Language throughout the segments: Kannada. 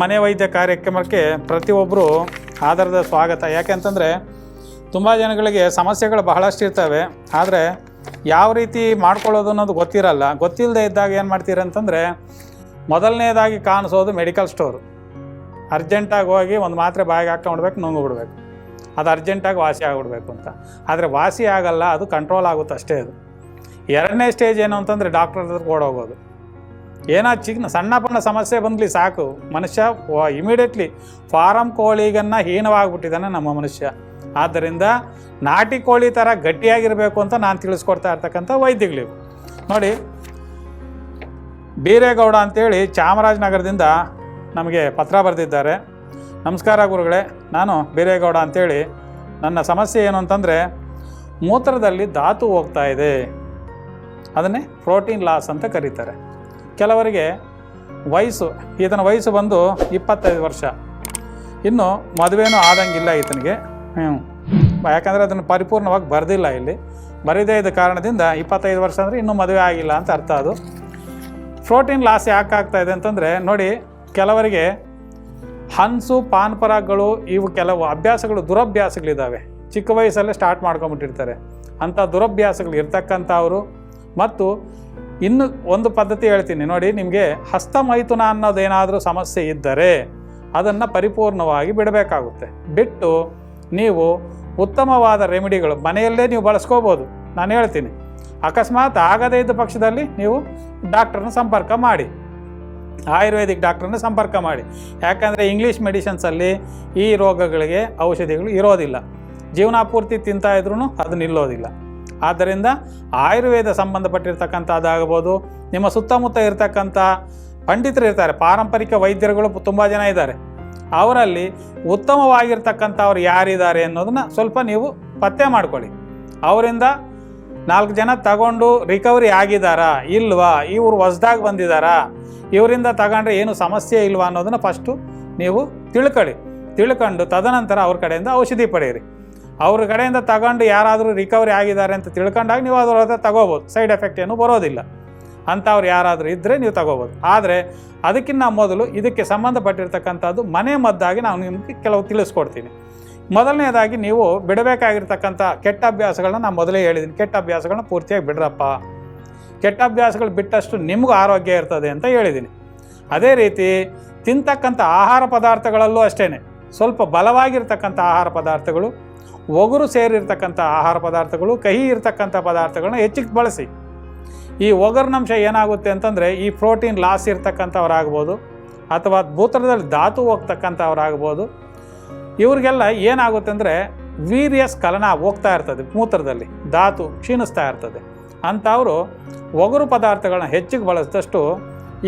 ಮನೆ ವೈದ್ಯ ಕಾರ್ಯಕ್ರಮಕ್ಕೆ ಪ್ರತಿಯೊಬ್ಬರು ಆಧಾರದ ಸ್ವಾಗತ. ಯಾಕೆಂತಂದರೆ ತುಂಬ ಜನಗಳಿಗೆ ಸಮಸ್ಯೆಗಳು ಬಹಳಷ್ಟು ಇರ್ತವೆ. ಆದರೆ ಯಾವ ರೀತಿ ಮಾಡ್ಕೊಳ್ಳೋದು ಅನ್ನೋದು ಗೊತ್ತಿರಲ್ಲ. ಗೊತ್ತಿಲ್ಲದೆ ಇದ್ದಾಗ ಏನು ಮಾಡ್ತೀರ ಅಂತಂದರೆ ಮೊದಲನೇದಾಗಿ ಕಾಣಿಸೋದು ಮೆಡಿಕಲ್ ಸ್ಟೋರ್ ಅರ್ಜೆಂಟಾಗಿ ಹೋಗಿ ಒಂದು ಮಾತ್ರೆ ಬಾಯಿಗೆ ಹಾಕ್ಕೊಂಡ್ಬೇಕು, ನುಂಗು ಬಿಡಬೇಕು. ಅದು ಅರ್ಜೆಂಟಾಗಿ ವಾಸಿ ಆಗಿಬಿಡ್ಬೇಕು ಅಂತ. ಆದರೆ ವಾಸಿ ಆಗಲ್ಲ, ಅದು ಕಂಟ್ರೋಲ್ ಆಗುತ್ತೆ ಅಷ್ಟೇ ಅದು. ಎರಡನೇ ಸ್ಟೇಜ್ ಏನು ಅಂತಂದರೆ ಡಾಕ್ಟರ್ ಹತ್ರ ಓಡೋಗೋದು. ಏನೋ ಚಿಕ್ಕ ಸಣ್ಣ ಪಣ್ಣ ಸಮಸ್ಯೆ ಬಂದ್ಲಿ ಸಾಕು. ಮನುಷ್ಯ ಇಮಿಡಿಯೇಟ್ಲಿ ಫಾರಂ ಕೋಳಿಗನ್ನು ಹೀನವಾಗಿಬಿಟ್ಟಿದ್ದಾನೆ ನಮ್ಮ ಮನುಷ್ಯ. ಆದ್ದರಿಂದ ನಾಟಿ ಕೋಳಿ ಥರ ಗಟ್ಟಿಯಾಗಿರಬೇಕು ಅಂತ ನಾನು ತಿಳಿಸ್ಕೊಡ್ತಾ ಇರ್ತಕ್ಕಂಥ ವೈದ್ಯಗಳು ನೋಡಿ, ಬೀರೇಗೌಡ ಅಂತೇಳಿ ಚಾಮರಾಜನಗರದಿಂದ ನಮಗೆ ಪತ್ರ ಬರೆದಿದ್ದಾರೆ. ನಮಸ್ಕಾರ ಗುರುಗಳೇ, ನಾನು ಬೀರೇಗೌಡ ಅಂತೇಳಿ. ನನ್ನ ಸಮಸ್ಯೆ ಏನು ಅಂತಂದರೆ, ಮೂತ್ರದಲ್ಲಿ ಧಾತು ಹೋಗ್ತಾ ಇದೆ. ಅದನ್ನೇ ಪ್ರೋಟೀನ್ ಲಾಸ್ ಅಂತ ಕರೀತಾರೆ. ಕೆಲವರಿಗೆ ವಯಸ್ಸು, ಈತನ ವಯಸ್ಸು ಬಂದು ಇಪ್ಪತ್ತೈದು ವರ್ಷ. ಇನ್ನು ಮದುವೆನೂ ಆದಂಗಿಲ್ಲ ಈತನಿಗೆ. ಹ್ಞೂ ಯಾಕಂದರೆ ಅದನ್ನು ಪರಿಪೂರ್ಣವಾಗಿ ಬರೆದಿಲ್ಲ ಇಲ್ಲಿ. ಬರೀದೇ ಇದ್ದ ಕಾರಣದಿಂದ ಇಪ್ಪತ್ತೈದು ವರ್ಷ ಅಂದರೆ ಇನ್ನೂ ಮದುವೆ ಆಗಿಲ್ಲ ಅಂತ ಅರ್ಥ ಅದು. ಪ್ರೋಟೀನ್ ಲಾಸ್ ಯಾಕೆ ಇದೆ ಅಂತಂದರೆ, ನೋಡಿ, ಕೆಲವರಿಗೆ ಹನ್ಸು, ಪಾನ್ಪರಾಗಳು ಇವು ಕೆಲವು ಅಭ್ಯಾಸಗಳು, ದುರಭ್ಯಾಸಗಳಿದ್ದಾವೆ. ಚಿಕ್ಕ ವಯಸ್ಸಲ್ಲೇ ಸ್ಟಾರ್ಟ್ ಮಾಡ್ಕೊಂಬಿಟ್ಟಿರ್ತಾರೆ. ಅಂಥ ದುರಭ್ಯಾಸಗಳು ಇರ್ತಕ್ಕಂಥವರು ಮತ್ತು ಇನ್ನು ಒಂದು ಪದ್ಧತಿ ಹೇಳ್ತೀನಿ. ನೋಡಿ, ನಿಮಗೆ ಹಸ್ತಮೈಥುನ ಅನ್ನೋದೇನಾದರೂ ಸಮಸ್ಯೆ ಇದ್ದರೆ ಅದನ್ನು ಪರಿಪೂರ್ಣವಾಗಿ ಬಿಡಬೇಕಾಗುತ್ತೆ. ಬಿಟ್ಟು ನೀವು ಉತ್ತಮವಾದ ರೆಮಿಡಿಗಳು ಮನೆಯಲ್ಲೇ ನೀವು ಬಳಸ್ಕೋಬೋದು. ನಾನು ಹೇಳ್ತೀನಿ. ಅಕಸ್ಮಾತ್ ಆಗದೇ ಇದ್ದ ಪಕ್ಷದಲ್ಲಿ ನೀವು ಡಾಕ್ಟ್ರನ್ನ ಸಂಪರ್ಕ ಮಾಡಿ. ಆಯುರ್ವೇದಿಕ್ ಡಾಕ್ಟ್ರನ್ನ ಸಂಪರ್ಕ ಮಾಡಿ. ಯಾಕಂದರೆ ಇಂಗ್ಲೀಷ್ ಮೆಡಿಸಿನ್ಸಲ್ಲಿ ಈ ರೋಗಗಳಿಗೆ ಔಷಧಿಗಳು ಇರೋದಿಲ್ಲ. ಜೀವನಾಪೂರ್ತಿ ತಿಂತಾ ಇದ್ರೂ ಅದು ನಿಲ್ಲೋದಿಲ್ಲ. ಆದ್ದರಿಂದ ಆಯುರ್ವೇದ ಸಂಬಂಧಪಟ್ಟಿರ್ತಕ್ಕಂಥದ್ದಾಗಬಹುದು ನಿಮ್ಮ ಸುತ್ತಮುತ್ತ ಇರತಕ್ಕಂಥ ಪಂಡಿತರು ಇರ್ತಾರೆ, ಪಾರಂಪರಿಕ ವೈದ್ಯರುಗಳು ತುಂಬ ಜನ ಇದ್ದಾರೆ. ಅವರಲ್ಲಿ ಉತ್ತಮವಾಗಿರ್ತಕ್ಕಂಥವ್ರು ಯಾರಿದ್ದಾರೆ ಅನ್ನೋದನ್ನ ಸ್ವಲ್ಪ ನೀವು ಪತ್ತೆ ಮಾಡ್ಕೊಳ್ಳಿ. ಅವರಿಂದ ನಾಲ್ಕು ಜನ ತಗೊಂಡು ರಿಕವರಿ ಆಗಿದ್ದಾರಾ, ಇಲ್ವಾ, ಇವರು ಹೊಸ್ದಾಗಿ ಬಂದಿದ್ದಾರಾ, ಇವರಿಂದ ತಗೊಂಡ್ರೆ ಏನು ಸಮಸ್ಯೆ ಇಲ್ವಾ ಅನ್ನೋದನ್ನ ಫಸ್ಟು ನೀವು ತಿಳ್ಕೊಳ್ಳಿ. ತಿಳ್ಕೊಂಡು ತದನಂತರ ಅವ್ರ ಕಡೆಯಿಂದ ಔಷಧಿ ಪಡೆಯಿರಿ. ಅವ್ರ ಕಡೆಯಿಂದ ತಗೊಂಡು ಯಾರಾದರೂ ರಿಕವರಿ ಆಗಿದ್ದಾರೆ ಅಂತ ತಿಳ್ಕೊಂಡಾಗ ನೀವು ಅದ್ರ ಹತ್ರ ತಗೋಬೋದು. ಸೈಡ್ ಎಫೆಕ್ಟ್ ಏನು ಬರೋದಿಲ್ಲ. ಅಂಥವ್ರು ಯಾರಾದರೂ ಇದ್ದರೆ ನೀವು ತಗೋಬೋದು. ಆದರೆ ಅದಕ್ಕಿಂತ ಮೊದಲು ಇದಕ್ಕೆ ಸಂಬಂಧಪಟ್ಟಿರ್ತಕ್ಕಂಥದ್ದು ಮನೆ ಮದ್ದಾಗಿ ನಾನು ನಿಮಗೆ ಕೆಲವು ತಿಳಿಸ್ಕೊಡ್ತೀನಿ. ಮೊದಲನೇದಾಗಿ ನೀವು ಬಿಡಬೇಕಾಗಿರ್ತಕ್ಕಂಥ ಕೆಟ್ಟ ಅಭ್ಯಾಸಗಳನ್ನ ನಾನು ಮೊದಲೇ ಹೇಳಿದ್ದೀನಿ. ಕೆಟ್ಟ ಅಭ್ಯಾಸಗಳನ್ನ ಪೂರ್ತಿಯಾಗಿ ಬಿಡ್ರಪ್ಪ. ಕೆಟ್ಟ ಅಭ್ಯಾಸಗಳು ಬಿಟ್ಟಷ್ಟು ನಿಮಗೂ ಆರೋಗ್ಯ ಇರ್ತದೆ ಅಂತ ಹೇಳಿದ್ದೀನಿ. ಅದೇ ರೀತಿ ತಿಂತಕ್ಕಂಥ ಆಹಾರ ಪದಾರ್ಥಗಳಲ್ಲೂ ಅಷ್ಟೇ ಸ್ವಲ್ಪ ಬಲವಾಗಿರ್ತಕ್ಕಂಥ ಆಹಾರ ಪದಾರ್ಥಗಳು ಒಗುರು ಸೇರಿರ್ತಕ್ಕಂಥ ಆಹಾರ ಪದಾರ್ಥಗಳು, ಕಹಿ ಇರ್ತಕ್ಕಂಥ ಪದಾರ್ಥಗಳನ್ನ ಹೆಚ್ಚಿಗೆ ಬಳಸಿ. ಈ ಒಗರ್ನಂಶ ಏನಾಗುತ್ತೆ ಅಂತಂದರೆ, ಈ ಪ್ರೋಟೀನ್ ಲಾಸ್ ಇರ್ತಕ್ಕಂಥವ್ರಾಗ್ಬೋದು, ಅಥವಾ ಮೂತ್ರದಲ್ಲಿ ಧಾತು ಹೋಗ್ತಕ್ಕಂಥವ್ರಾಗ್ಬೋದು. ಇವರಿಗೆಲ್ಲ ಏನಾಗುತ್ತೆ ಅಂದರೆ ವೀರ್ಯ ಸ್ಖಲನ ಹೋಗ್ತಾ ಇರ್ತದೆ ಮೂತ್ರದಲ್ಲಿ, ಧಾತು ಕ್ಷೀಣಿಸ್ತಾ ಇರ್ತದೆ. ಅಂಥವರು ಒಗರು ಪದಾರ್ಥಗಳನ್ನ ಹೆಚ್ಚಿಗೆ ಬಳಸಿದಷ್ಟು,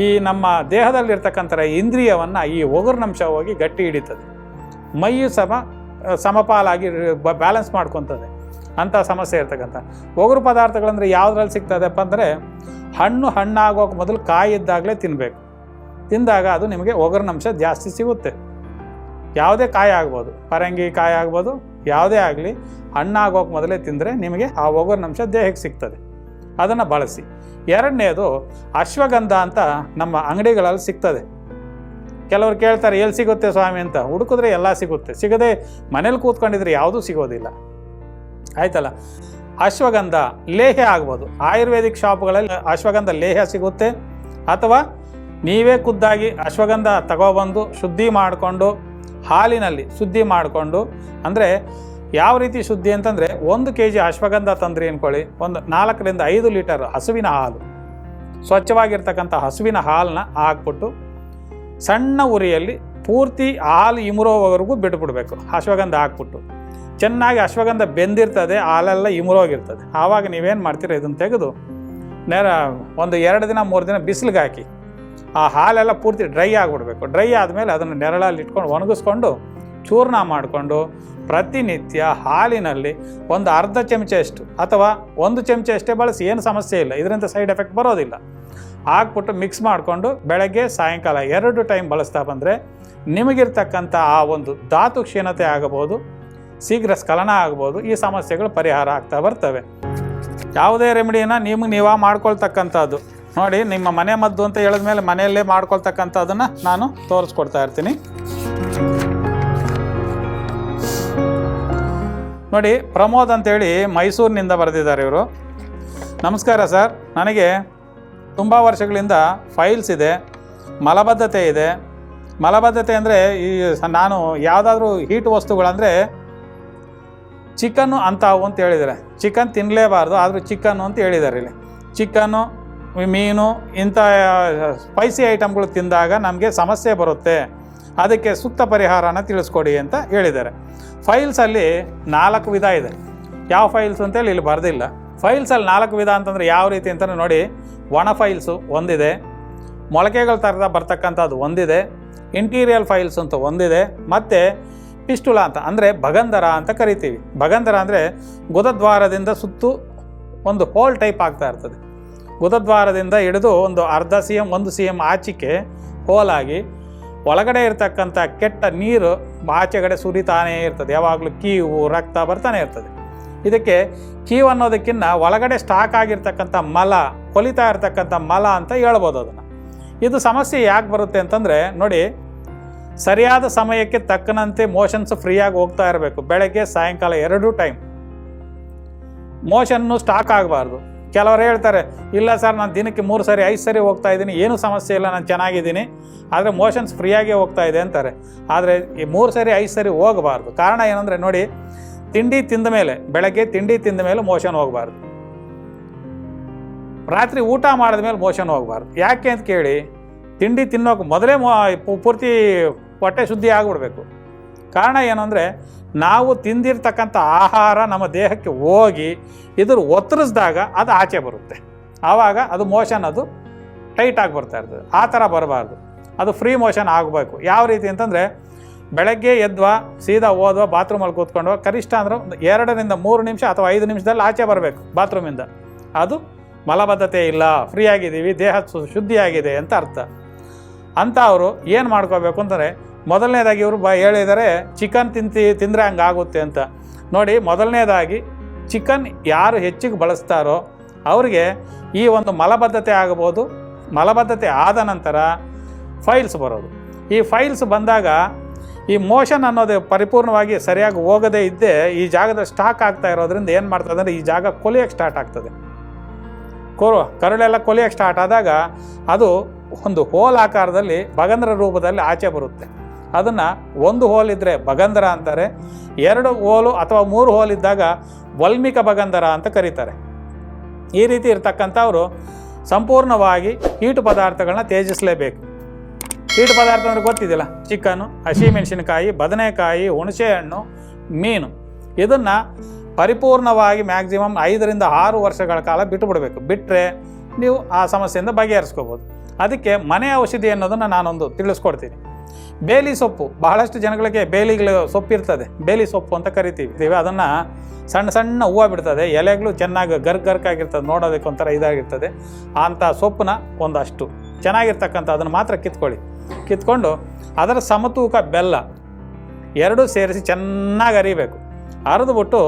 ಈ ನಮ್ಮ ದೇಹದಲ್ಲಿರ್ತಕ್ಕಂಥ ಇಂದ್ರಿಯವನ್ನು ಈ ಒಗರಿನಂಶ ಹೋಗಿ ಗಟ್ಟಿ ಹಿಡಿತದೆ. ಮೈಯು ಸಮ ಸಮಪಾಲಾಗಿ ಬ್ಯಾಲೆನ್ಸ್ ಮಾಡ್ಕೊತದೆ. ಅಂಥ ಸಮಸ್ಯೆ ಇರ್ತಕ್ಕಂಥ. ಒಗರು ಪದಾರ್ಥಗಳಂದರೆ ಯಾವುದ್ರಲ್ಲಿ ಸಿಗ್ತದೆಪ್ಪ ಅಂದರೆ, ಹಣ್ಣು ಹಣ್ಣಾಗೋಕೆ ಮೊದಲು ಕಾಯಿ ಇದ್ದಾಗಲೇ ತಿನ್ನಬೇಕು ತಿಂದಾಗ ಅದು ನಿಮಗೆ ಒಗರಿನಂಶ ಜಾಸ್ತಿ ಸಿಗುತ್ತೆ. ಯಾವುದೇ ಕಾಯಿ ಆಗ್ಬೋದು. ಪರಂಗಿ ಕಾಯಿ ಆಗ್ಬೋದು. ಯಾವುದೇ ಆಗಲಿ ಹಣ್ಣಾಗೋಕೆ ಮೊದಲೇ ತಿಂದರೆ ನಿಮಗೆ ಆ ಒಗರಿನಂಶ ದೇಹಕ್ಕೆ ಸಿಗ್ತದೆ. ಅದನ್ನು ಬಳಸಿ. ಎರಡನೇದು, ಅಶ್ವಗಂಧ ಅಂತ ನಮ್ಮ ಅಂಗಡಿಗಳಲ್ಲಿ ಸಿಗ್ತದೆ. ಕೆಲವರು ಕೇಳ್ತಾರೆ, ಎಲ್ಲಿ ಸಿಗುತ್ತೆ ಸ್ವಾಮಿ? ಅಂತ. ಹುಡುಕಿದ್ರೆ ಎಲ್ಲ ಸಿಗುತ್ತೆ. ಸಿಗದೆ ಮನೇಲಿ ಕೂತ್ಕೊಂಡಿದ್ರೆ ಯಾವುದೂ ಸಿಗೋದಿಲ್ಲ. ಆಯ್ತಲ್ಲ? ಅಶ್ವಗಂಧ ಲೇಹೆ ಆಗ್ಬೋದು. ಆಯುರ್ವೇದಿಕ್ ಶಾಪ್ಗಳಲ್ಲಿ ಅಶ್ವಗಂಧ ಲೇಹ ಸಿಗುತ್ತೆ. ಅಥವಾ ನೀವೇ ಖುದ್ದಾಗಿ ಅಶ್ವಗಂಧ ತಗೊಬಂದು ಶುದ್ಧಿ ಮಾಡಿಕೊಂಡು, ಹಾಲಿನಲ್ಲಿ ಶುದ್ಧಿ ಮಾಡಿಕೊಂಡು, ಅಂದರೆ ಯಾವ ರೀತಿ ಶುದ್ಧಿ ಅಂತಂದರೆ ಒಂದು ಕೆ ಜಿ ಅಶ್ವಗಂಧ ತಂದ್ರಿ ಅಂದ್ಕೊಳ್ಳಿ ಒಂದು ನಾಲ್ಕರಿಂದ ಐದು ಲೀಟರ್ ಹಸುವಿನ ಹಾಲು. ಸ್ವಚ್ಛವಾಗಿರ್ತಕ್ಕಂಥ ಹಸುವಿನ ಹಾಲನ್ನ ಹಾಕ್ಬಿಟ್ಟು ಸಣ್ಣ ಉರಿಯಲ್ಲಿ ಪೂರ್ತಿ ಹಾಲು ಇಮುರೋವರೆಗೂ ಬಿಟ್ಬಿಡ್ಬೇಕು. ಅಶ್ವಗಂಧ ಹಾಕ್ಬಿಟ್ಟು. ಚೆನ್ನಾಗಿ ಅಶ್ವಗಂಧ ಬೆಂದಿರ್ತದೆ, ಹಾಲೆಲ್ಲ ಇಮುರೋಗಿರ್ತದೆ ಆವಾಗ ನೀವೇನು ಮಾಡ್ತೀರ ಇದನ್ನು ತೆಗೆದು? ನೇರ ಒಂದು ಎರಡು ದಿನ, ಮೂರು ದಿನ ಬಿಸಿಲಿಗೆ ಹಾಕಿ. ಆ ಹಾಲೆಲ್ಲ ಪೂರ್ತಿ ಡ್ರೈ ಆಗಿಬಿಡ್ಬೇಕು. ಡ್ರೈ ಆದಮೇಲೆ ಅದನ್ನು ನೆರಳಲ್ಲಿ ಇಟ್ಕೊಂಡು ಒಣಗಿಸ್ಕೊಂಡು ಚೂರ್ಣ ಮಾಡಿಕೊಂಡು ಪ್ರತಿನಿತ್ಯ ಹಾಲಿನಲ್ಲಿ ಒಂದು ಅರ್ಧ ಚಮಚೆಯಷ್ಟು ಅಥವಾ ಒಂದು ಚಮಚೆಯಷ್ಟೇ ಬಳಸಿ, ಏನು ಸಮಸ್ಯೆ ಇಲ್ಲ. ಇದರಿಂದ ಸೈಡ್ ಎಫೆಕ್ಟ್ ಬರೋದಿಲ್ಲ. ಹಾಕ್ಬಿಟ್ಟು ಮಿಕ್ಸ್ ಮಾಡಿಕೊಂಡು ಬೆಳಗ್ಗೆ, ಸಾಯಂಕಾಲ ಎರಡು ಟೈಮ್ ಬಳಸ್ತಾ ಬಂದರೆ ನಿಮಗಿರ್ತಕ್ಕಂಥ ಆ ಒಂದು ಧಾತು ಕ್ಷೀಣತೆ ಆಗಬಹುದು, ಶೀಘ್ರ ಸ್ಖಲನ ಆಗ್ಬೋದು ಈ ಸಮಸ್ಯೆಗಳು ಪರಿಹಾರ ಆಗ್ತಾ ಬರ್ತವೆ. ಯಾವುದೇ ರೆಮಿಡಿನ ನಿಮಗೆ ನೀವು ಮಾಡ್ಕೊಳ್ತಕ್ಕಂಥದ್ದು. ನೋಡಿ, ನಿಮ್ಮ ಮನೆ ಮದ್ದು ಅಂತ ಹೇಳಿದ್ಮೇಲೆ ಮನೆಯಲ್ಲೇ ಮಾಡ್ಕೊಳ್ತಕ್ಕಂಥದ್ದನ್ನು ನಾನು ತೋರಿಸ್ಕೊಡ್ತಾ ಇರ್ತೀನಿ. ನೋಡಿ, ಪ್ರಮೋದ್ ಅಂತೇಳಿ ಮೈಸೂರಿನಿಂದ ಬರೆದಿದ್ದಾರೆ ಇವರು. ನಮಸ್ಕಾರ ಸರ್. ನನಗೆ ತುಂಬ ವರ್ಷಗಳಿಂದ ಫೈಲ್ಸ್ ಇದೆ, ಮಲಬದ್ಧತೆ ಇದೆ. ಮಲಬದ್ಧತೆ ಅಂದರೆ ಈ ನಾನು ಯಾವುದಾದ್ರೂ ಹೀಟ್ ವಸ್ತುಗಳಂದರೆ ಚಿಕನ್ನು ಅಂತಾವು ಅಂತ ಹೇಳಿದ್ದಾರೆ. ಚಿಕನ್ ತಿನ್ನಲೇಬಾರ್ದು ಆದರೂ ಚಿಕನ್ನು ಅಂತ ಹೇಳಿದ್ದಾರೆ ಇಲ್ಲಿ. ಚಿಕನ್ನು, ಮೀನು, ಇಂಥ ಸ್ಪೈಸಿ ಐಟಮ್ಗಳು ತಿಂದಾಗ ನಮಗೆ ಸಮಸ್ಯೆ ಬರುತ್ತೆ. ಅದಕ್ಕೆ ಸೂಕ್ತ ಪರಿಹಾರನ ತಿಳಿಸ್ಕೊಡಿ ಅಂತ ಹೇಳಿದ್ದಾರೆ. ಫೈಲ್ಸಲ್ಲಿ ನಾಲ್ಕು ವಿಧ ಇದೆ. ಯಾವ ಫೈಲ್ಸ್ ಅಂತೇಳಿ ಇಲ್ಲಿ ಬರೆದಿಲ್ಲ. ಫೈಲ್ಸಲ್ಲಿ ನಾಲ್ಕು ವಿಧ ಅಂತಂದರೆ ಯಾವ ರೀತಿ ಅಂತಲೇ ನೋಡಿ, ಒಣ ಫೈಲ್ಸು ಒಂದಿದೆ, ಮೊಳಕೆಗಳ ಥರದ ಬರ್ತಕ್ಕಂಥದ್ದು ಒಂದಿದೆ ಇಂಟೀರಿಯಲ್ ಫೈಲ್ಸ್ ಅಂತ ಒಂದಿದೆ, ಮತ್ತು ಪಿಸ್ಟುಲ ಅಂತ, ಅಂದರೆ ಭಗಂಧರ ಅಂತ ಕರಿತೀವಿ. ಭಗಂಧರ ಅಂದರೆ ಗುದದ್ವಾರದಿಂದ ಸುತ್ತು ಒಂದು ಹೋಲ್ ಟೈಪ್ ಆಗ್ತಾ ಇರ್ತದೆ. ಗುದದ್ವಾರದಿಂದ ಹಿಡಿದು ಒಂದು ಅರ್ಧ ಸಿ ಎಂ ಒಂದು ಸಿ ಎಂ ಆಚಿಕೆ ಹೋಲಾಗಿ ಒಳಗಡೆ ಇರ್ತಕ್ಕಂಥ ಕೆಟ್ಟ ನೀರು ಆಚೆಗಡೆ ಸುರಿತಾನೇ ಇರ್ತದೆ. ಯಾವಾಗಲೂ ಕೀವು, ರಕ್ತ ಬರ್ತಾನೆ ಇರ್ತದೆ. ಇದಕ್ಕೆ ಕೀವು ಅನ್ನೋದಕ್ಕಿಂತ ಒಳಗಡೆ ಸ್ಟಾಕ್ ಆಗಿರ್ತಕ್ಕಂಥ ಮಲ, ಕೊಲಿತಾ ಇರ್ತಕ್ಕಂಥ ಮಲ ಅಂತ ಹೇಳ್ಬೋದು ಅದನ್ನು. ಇದು ಸಮಸ್ಯೆ ಯಾಕೆ ಬರುತ್ತೆ ಅಂತಂದರೆ, ನೋಡಿ, ಸರಿಯಾದ ಸಮಯಕ್ಕೆ ತಕ್ಕನಂತೆ ಮೋಷನ್ಸ್ ಫ್ರೀಯಾಗಿ ಹೋಗ್ತಾ ಇರಬೇಕು. ಬೆಳಗ್ಗೆ, ಸಾಯಂಕಾಲ ಎರಡೂ ಟೈಮ್ ಮೋಷನ್ನು ಸ್ಟಾಕ್ ಆಗಬಾರ್ದು. ಕೆಲವರು ಹೇಳ್ತಾರೆ, ಇಲ್ಲ ಸರ್, ನಾನು ದಿನಕ್ಕೆ ಮೂರು ಸರಿ, ಐದು ಸರಿ ಹೋಗ್ತಾ ಇದ್ದೀನಿ, ಏನೂ ಸಮಸ್ಯೆ ಇಲ್ಲ, ನಾನು ಚೆನ್ನಾಗಿದ್ದೀನಿ, ಆದರೆ ಮೋಷನ್ಸ್ ಫ್ರೀಯಾಗಿ ಹೋಗ್ತಾ ಇದೆ ಅಂತಾರೆ. ಆದರೆ ಈ ಮೂರು ಸರಿ, ಐದು ಸರಿ ಹೋಗಬಾರ್ದು. ಕಾರಣ ಏನಂದರೆ ನೋಡಿ, ತಿಂಡಿ ತಿಂದ ಮೇಲೆ, ಬೆಳಗ್ಗೆ ತಿಂಡಿ ತಿಂದ ಮೇಲೆ ಮೋಷನ್ ಹೋಗಬಾರ್ದು. ರಾತ್ರಿ ಊಟ ಮಾಡಿದ ಮೇಲೆ ಮೋಷನ್ ಹೋಗಬಾರ್ದು. ಯಾಕೆ ಅಂತ ಕೇಳಿ, ತಿಂಡಿ ತಿನ್ನೋಕೆ ಮೊದಲೇ ಮೋ ಪೂರ್ತಿ ಹೊಟ್ಟೆ ಶುದ್ಧಿ ಆಗಿಬಿಡ್ಬೇಕು. ಕಾರಣ ಏನು ಅಂದರೆ ನಾವು ತಿಂದಿರ್ತಕ್ಕಂಥ ಆಹಾರ ನಮ್ಮ ದೇಹಕ್ಕೆ ಹೋಗಿ ಇದ್ರ ಒತ್ತರಿಸಿದಾಗ ಅದು ಆಚೆ ಬರುತ್ತೆ. ಆವಾಗ ಅದು ಮೋಷನ್ ಅದು ಟೈಟಾಗಿ ಬರ್ತಾ ಇರ್ತದೆ. ಆ ಥರ ಬರಬಾರ್ದು. ಅದು ಫ್ರೀ ಮೋಷನ್ ಆಗಬೇಕು. ಯಾವ ರೀತಿ ಅಂತಂದರೆ ಬೆಳಗ್ಗೆ ಎದ್ವಾ, ಸೀದಾ ಓದ್ವಾ ಬಾತ್ರೂಮಲ್ಲಿ ಕೂತ್ಕೊಂಡು ಕನಿಷ್ಠ ಅಂದ್ರೆ ಎರಡರಿಂದ ಮೂರು ನಿಮಿಷ ಅಥವಾ ಐದು ನಿಮಿಷದಲ್ಲಿ ಆಚೆ ಬರಬೇಕು ಬಾತ್ರೂಮಿಂದ ಅದು ಮಲಬದ್ಧತೆ ಇಲ್ಲ. ಫ್ರೀ ಆಗಿದ್ದೀವಿ, ದೇಹ ಶುದ್ಧಿಯಾಗಿದೆ ಅಂತ ಅರ್ಥ. ಅಂಥವರು ಏನು ಮಾಡ್ಕೋಬೇಕು ಅಂತಂದರೆ ಮೊದಲನೇದಾಗಿ ಇವರು ಹೇಳಿದರೆ, ಚಿಕನ್ ತಿಂತಿ, ತಿಂದರೆ ಹಂಗಾಗುತ್ತೆ ಅಂತ. ನೋಡಿ, ಮೊದಲನೇದಾಗಿ, ಚಿಕನ್ ಯಾರು ಹೆಚ್ಚಿಗೆ ಬಳಸ್ತಾರೋ, ಅವರಿಗೆ ಈ ಒಂದು ಮಲಬದ್ಧತೆ ಆಗಬಹುದು ಮಲಬದ್ಧತೆ ಆದ ನಂತರ ಫೈಲ್ಸ್ ಬರೋದು. ಈ ಫೈಲ್ಸ್ ಬಂದಾಗ, ಈ ಮೋಷನ್ ಅನ್ನೋದು ಪರಿಪೂರ್ಣವಾಗಿ ಸರಿಯಾಗಿ ಹೋಗದೇ ಇದ್ದೇ, ಈ ಜಾಗದ ಸ್ಟಾಕ್ ಆಗ್ತಾ ಇರೋದ್ರಿಂದ ಏನು ಮಾಡ್ತದೆ ಅಂದರೆ, ಈ ಜಾಗ ಕೊಲಿಯೋಕ್ಕೆ ಸ್ಟಾರ್ಟ್ ಆಗ್ತದೆ. ಕೊರು, ಕರುಳೆಲ್ಲ ಕೊಲಿಯೋಕ್ಕೆ ಸ್ಟಾರ್ಟ್ ಆದಾಗ, ಅದು ಒಂದು ಹೋಲ್ ಆಕಾರದಲ್ಲಿ ಬಗಂದ್ರ ರೂಪದಲ್ಲಿ ಆಚೆ ಬರುತ್ತೆ. ಅದನ್ನು ಒಂದು ಹೋಲ್ ಇದ್ದರೆ ಭಗಂಧರ ಅಂತಾರೆ, ಎರಡು ಹೋಲು ಅಥವಾ ಮೂರು ಹೋಲ್ ಇದ್ದಾಗ ವಲ್ಮಿಕ ಭಗಂಧರ ಅಂತ ಕರೀತಾರೆ. ಈ ರೀತಿ ಇರ್ತಕ್ಕಂಥವ್ರು ಸಂಪೂರ್ಣವಾಗಿ ಹೀಟು ಪದಾರ್ಥಗಳನ್ನ ತ್ಯಜಿಸಲೇಬೇಕು. ಹೀಟು ಪದಾರ್ಥ ಅಂದರೆ ಗೊತ್ತಿದ್ದಿಲ್ಲ ಚಿಕನ್ನು ಹಸಿಮೆಣಸಿನಕಾಯಿ ಬದನೆಕಾಯಿ, ಹುಣಸೆಹಣ್ಣು, ಮೀನು. ಇದನ್ನು ಪರಿಪೂರ್ಣವಾಗಿ ಮ್ಯಾಕ್ಸಿಮಮ್ ಐದರಿಂದ ಆರು ವರ್ಷಗಳ ಕಾಲ ಬಿಟ್ಟು ಬಿಡಬೇಕು ಬಿಟ್ಟರೆ ನೀವು ಆ ಸಮಸ್ಯೆಯಿಂದ ಬಗೆಹರಿಸ್ಕೋಬೋದು. ಅದಕ್ಕೆ ಮನೆ ಔಷಧಿ ಅನ್ನೋದನ್ನು ನಾನೊಂದು ತಿಳಿಸ್ಕೊಡ್ತೀನಿ. ಬೇಲಿ ಸೊಪ್ಪು. ಬಹಳಷ್ಟು ಜನಗಳಿಗೆ ಬೇಲಿಗಳು ಸೊಪ್ಪು ಇರ್ತದೆ ಬೇಲಿ ಸೊಪ್ಪು ಅಂತ ಕರಿತೀವಿ. ಅದನ್ನು ಸಣ್ಣ ಸಣ್ಣ ಹೂವು ಬಿಡ್ತದೆ. ಎಲೆಗಳು ಚೆನ್ನಾಗಿ ಗರ್ಕ್ ಗರ್ಕಾಗಿರ್ತದೆ. ನೋಡೋದಕ್ಕೆ ಒಂಥರ ಇದಾಗಿರ್ತದೆ. ಅಂಥ ಸೊಪ್ಪನ್ನ ಒಂದಷ್ಟು. ಚೆನ್ನಾಗಿರ್ತಕ್ಕಂಥ ಅದನ್ನು ಮಾತ್ರ ಕಿತ್ಕೊಳ್ಳಿ. ಕಿತ್ಕೊಂಡು ಅದರ ಸಮತೂಕ ಬೆಲ್ಲ ಎರಡೂ ಸೇರಿಸಿ ಚೆನ್ನಾಗಿ ಅರಿಬೇಕು. ಅರೆದುಬಿಟ್ಟು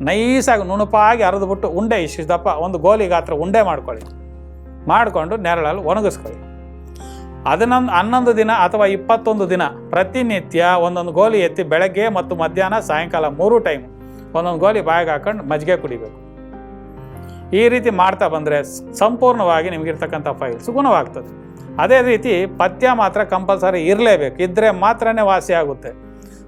ನೈಸಾಗಿ ನುಣುಪಾಗಿ ಅರೆದುಬಿಟ್ಟು ಉಂಡೆ ಇಷ್ಟಪ್ಪ ಒಂದು ಗೋಲಿ ಗಾತ್ರ ಉಂಡೆ ಮಾಡ್ಕೊಳ್ಳಿ. ಮಾಡಿಕೊಂಡು ನೆರಳಲ್ಲಿ ಒಣಗಿಸ್ಕೊಳ್ಳಿ. ಹದಿನೊಂದು, ಹನ್ನೊಂದು ದಿನ ಅಥವಾ ಇಪ್ಪತ್ತೊಂದು ದಿನ ಪ್ರತಿನಿತ್ಯ ಒಂದೊಂದು ಗೋಲಿ ಎತ್ತಿ ಬೆಳಗ್ಗೆ ಮತ್ತು ಮಧ್ಯಾಹ್ನ, ಸಾಯಂಕಾಲ ಮೂರು ಟೈಮ್ ಒಂದೊಂದು ಗೋಲಿ ಬಾಯಿಗೆ ಹಾಕೊಂಡು ಮಜ್ಜಿಗೆ ಕುಡಿಬೇಕು. ಈ ರೀತಿ ಮಾಡ್ತಾ ಬಂದರೆ ಸಂಪೂರ್ಣವಾಗಿ ನಿಮಗಿರ್ತಕ್ಕಂಥ ಫೈಲ್ಸ್ ಗುಣವಾಗ್ತದೆ ಅದೇ ರೀತಿ ಪಥ್ಯ ಮಾತ್ರ ಕಂಪಲ್ಸರಿ ಇರಲೇಬೇಕು. ಇದ್ದರೆ ಮಾತ್ರನೇ ವಾಸಿ ಆಗುತ್ತೆ.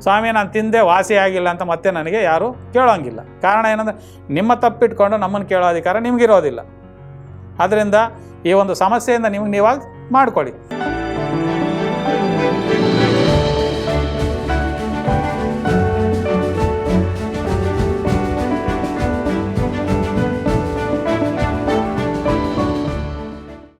ಸ್ವಾಮಿ, ನಾನು ತಿಂದೆ ವಾಸಿ ಆಗಿಲ್ಲ ಅಂತ ಮತ್ತೆ ನನಗೆ ಯಾರೂ ಕೇಳೋಂಗಿಲ್ಲ. ಕಾರಣ ಏನಂದರೆ ನಿಮ್ಮ ತಪ್ಪಿಟ್ಕೊಂಡು ನಮ್ಮನ್ನು ಕೇಳೋ ಅಧಿಕಾರ ನಿಮಗಿರೋದಿಲ್ಲ. ಅದರಿಂದ ಈ ಒಂದು ಸಮಸ್ಯೆಯಿಂದ ನಿಮಗೆ ನೀವಾಗಿ ಮಾಡ್ಕೊಳ್ಳಿ.